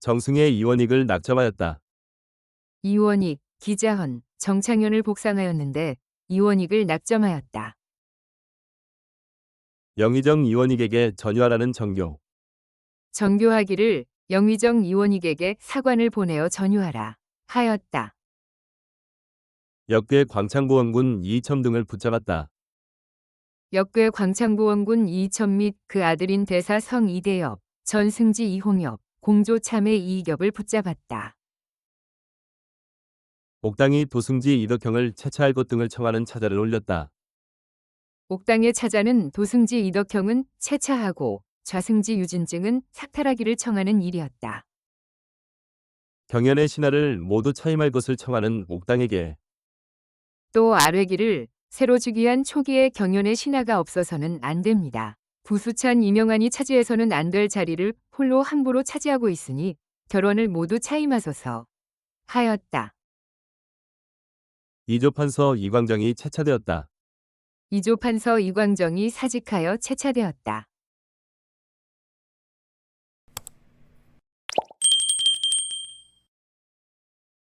정승의 이원익을 낙점하였다. 이원익, 기자헌, 정창현을 복상하였는데 이원익을 낙점하였다. 영의정 이원익에게 전유하라는 정교. 정교하기를 영의정 이원익에게 사관을 보내어 전유하라 하였다. 역괴 광창보원군 이첨 등을 붙잡았다. 역괴 광창보원군 이천 및그 아들인 대사 성 이대엽, 전승지 이홍엽, 공조 참의 이익엽을 붙잡았다. 옥당이 도승지 이덕형을 채차할 것 등을 청하는 차자를 올렸다. 옥당의 차자는 도승지 이덕형은 채차하고 좌승지 유진증은 삭탈하기를 청하는 일이었다. 경연의 신하를 모두 차임할 것을 청하는 옥당에게 또 아뢰기를 새로 즉위한 초기에 경연의 신하가 없어서는 안 됩니다. 부수찬 이명환이 차지해서는 안 될 자리를 홀로 함부로 차지하고 있으니 결혼을 모두 차임하소서 하였다. 이조판서 이광정이 채차되었다. 이조 판서 이광정이 사직하여 채차되었다.